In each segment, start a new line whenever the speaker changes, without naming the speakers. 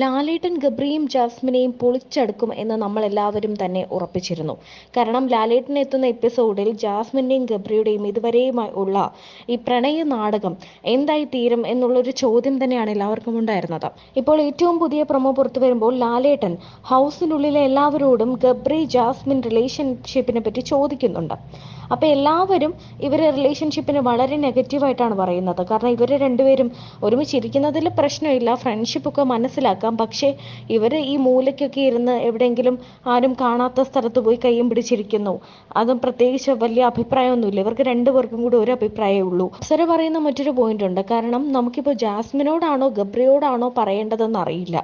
ലാലേട്ടൻ ഗബ്രിയും ജാസ്മിനെയും പൊളിച്ചടുക്കും എന്ന് നമ്മൾ എല്ലാവരും തന്നെ ഉറപ്പിച്ചിരുന്നു. കാരണം ലാലേട്ടൻ എത്തുന്ന എപ്പിസോഡിൽ ജാസ്മിന്റെയും ഗബ്രിയുടെയും ഇതുവരെയുമായി ഉള്ള ഈ പ്രണയ നാടകം എന്തായി തീരും എന്നുള്ളൊരു ചോദ്യം തന്നെയാണ് എല്ലാവർക്കും ഉണ്ടായിരുന്നത്. ഇപ്പോൾ ഏറ്റവും പുതിയ പ്രൊമോ പുറത്തു വരുമ്പോൾ ലാലേട്ടൻ ഹൗസിനുള്ളിലെ എല്ലാവരോടും ഗബ്രി ജാസ്മിൻ റിലേഷൻഷിപ്പിനെ പറ്റി ചോദിക്കുന്നുണ്ട്. അപ്പോൾ എല്ലാവരും ഇവരെ റിലേഷൻഷിപ്പിന് വളരെ നെഗറ്റീവായിട്ടാണ് പറയുന്നത്. കാരണം ഇവരെ രണ്ടുപേരും ഒരുമിച്ചിരിക്കുന്നതിൽ പ്രശ്നമില്ല ഫ്രണ്ട്ഷിപ്പൊക്കെ മനസ്സിലാക്കാം പക്ഷേ ഇവർ ഈ മൂലയ്ക്കൊക്കെ ഇരുന്ന് എവിടെയെങ്കിലും ആരും കാണാത്ത സ്ഥലത്ത് പോയി കയ്യും പിടിച്ചിരിക്കുന്നു. അതും പ്രത്യേകിച്ച് വലിയ അഭിപ്രായമൊന്നുമില്ല. ഇവർക്ക് രണ്ടു പേർക്കും കൂടി ഒരു അഭിപ്രായമേ ഉള്ളൂ. അപ്സര പറയുന്ന മറ്റൊരു പോയിന്റ് ഉണ്ട്. കാരണം നമുക്കിപ്പോൾ ജാസ്മിനോടാണോ ഗബ്രിയോടാണോ പറയേണ്ടതെന്ന് അറിയില്ല.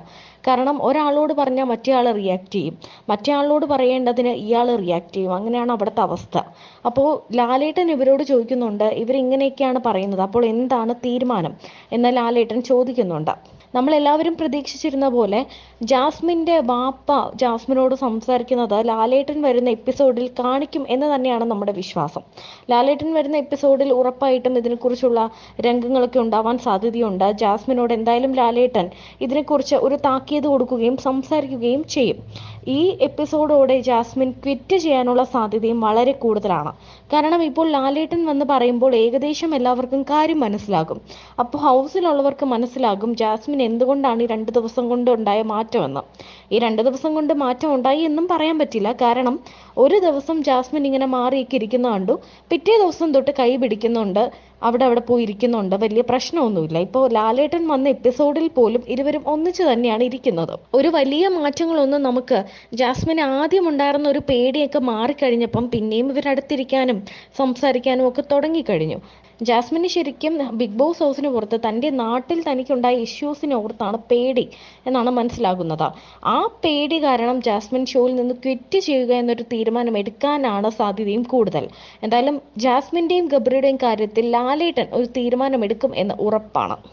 കാരണം ഒരാളോട് പറഞ്ഞാൽ മറ്റേ ആൾ റിയാക്ട് ചെയ്യും. മറ്റേ ആളോട് പറയേണ്ടതിന് ഇയാൾ റിയാക്ട് ചെയ്യും. അങ്ങനെയാണ് അവിടുത്തെ അവസ്ഥ. അപ്പോൾ ലാലേട്ടൻ ഇവരോട് ചോദിക്കുന്നുണ്ട്. ഇവരിങ്ങനെയൊക്കെയാണ് പറയുന്നത്. അപ്പോൾ എന്താണ് തീരുമാനം? എന്ന് ലാലേട്ടൻ ചോദിക്കുന്നുണ്ട്. നമ്മളെല്ലാവരും പ്രതീക്ഷിച്ചിരുന്ന പോലെ ജാസ്മിന്റെ വാപ്പ ജാസ്മിനോട് സംസാരിക്കുന്നത് ലാലേട്ടൻ വരുന്ന എപ്പിസോഡിൽ കാണിക്കും എന്ന് തന്നെയാണ് നമ്മുടെ വിശ്വാസം. ലാലേട്ടൻ വരുന്ന എപ്പിസോഡിൽ ഉറപ്പായിട്ടും ഇതിനെക്കുറിച്ചുള്ള രംഗങ്ങളൊക്കെ ഉണ്ടാവാൻ സാധ്യതയുണ്ട്. ജാസ്മിനോട് എന്തായാലും ലാലേട്ടൻ ഇതിനെക്കുറിച്ച് ഒരു താക്കീത് കൊടുക്കുകയും സംസാരിക്കുകയും ചെയ്യും. ഈ എപ്പിസോഡോടെ ജാസ്മിൻ ക്വിറ്റ് ചെയ്യാനുള്ള സാധ്യതയും വളരെ കൂടുതലാണ്. കാരണം ഇപ്പോൾ ലാലേട്ടൻ വന്ന് പറയുമ്പോൾ ഏകദേശം എല്ലാവർക്കും കാര്യം മനസ്സിലാകും. അപ്പോൾ ഹൗസിലുള്ളവർക്ക് മനസ്സിലാകും ജാസ്മിൻ എന്തുകൊണ്ടാണ് ഈ രണ്ട് ദിവസം കൊണ്ട് ഉണ്ടായ മാറ്റമെന്ന്? ഈ രണ്ട് ദിവസം കൊണ്ട് മാറ്റം ഉണ്ടായി എന്നും പറയാൻ പറ്റില്ല. കാരണം ഒരു ദിവസം ജാസ്മിൻ ഇങ്ങനെ മാറിയൊക്കെ ഇരിക്കുന്ന കണ്ടു. പിറ്റേ ദിവസം തൊട്ട് കൈ പിടിക്കുന്നുണ്ട്. അവിടെ അവിടെ പോയി ഇരിക്കുന്നുണ്ട്. വലിയ പ്രശ്നമൊന്നുമില്ല. ഇപ്പോൾ ലാലേട്ടൻ വന്ന എപ്പിസോഡിൽ പോലും ഇരുവരും ഒന്നിച്ചു തന്നെയാണ് ഇരിക്കുന്നത്. ഒരു വലിയ മാറ്റങ്ങളൊന്നും നമുക്ക് ജാസ്മിന് ആദ്യം ഉണ്ടായിരുന്ന ഒരു പേടിയൊക്കെ മാറിക്കഴിഞ്ഞപ്പം പിന്നെയും ഇവരടുത്തിരിക്കാനും സംസാരിക്കാനും ഒക്കെ തുടങ്ങിക്കഴിഞ്ഞു. ജാസ്മിന് ശരിക്കും ബിഗ് ബോസ് ഹൗസിന് പുറത്ത് തന്റെ നാട്ടിൽ തനിക്കുണ്ടായ ഇഷ്യൂസിനെ ഓർത്താണ് പേടി എന്നാണ് മനസ്സിലാകുന്നത്. ആ പേടി കാരണം ജാസ്മിൻ ഷോയിൽ നിന്ന് ക്വിറ്റ് ചെയ്യുക എന്നൊരു തീരുമാനം എടുക്കാനാണ് സാധ്യതയും കൂടുതൽ. എന്തായാലും ജാസ്മിന്റെയും ഗബ്രിയുടെയും കാര്യത്തിൽ ലാലേട്ടൻ ഒരു തീരുമാനമെടുക്കും എന്ന് ഉറപ്പാണ്.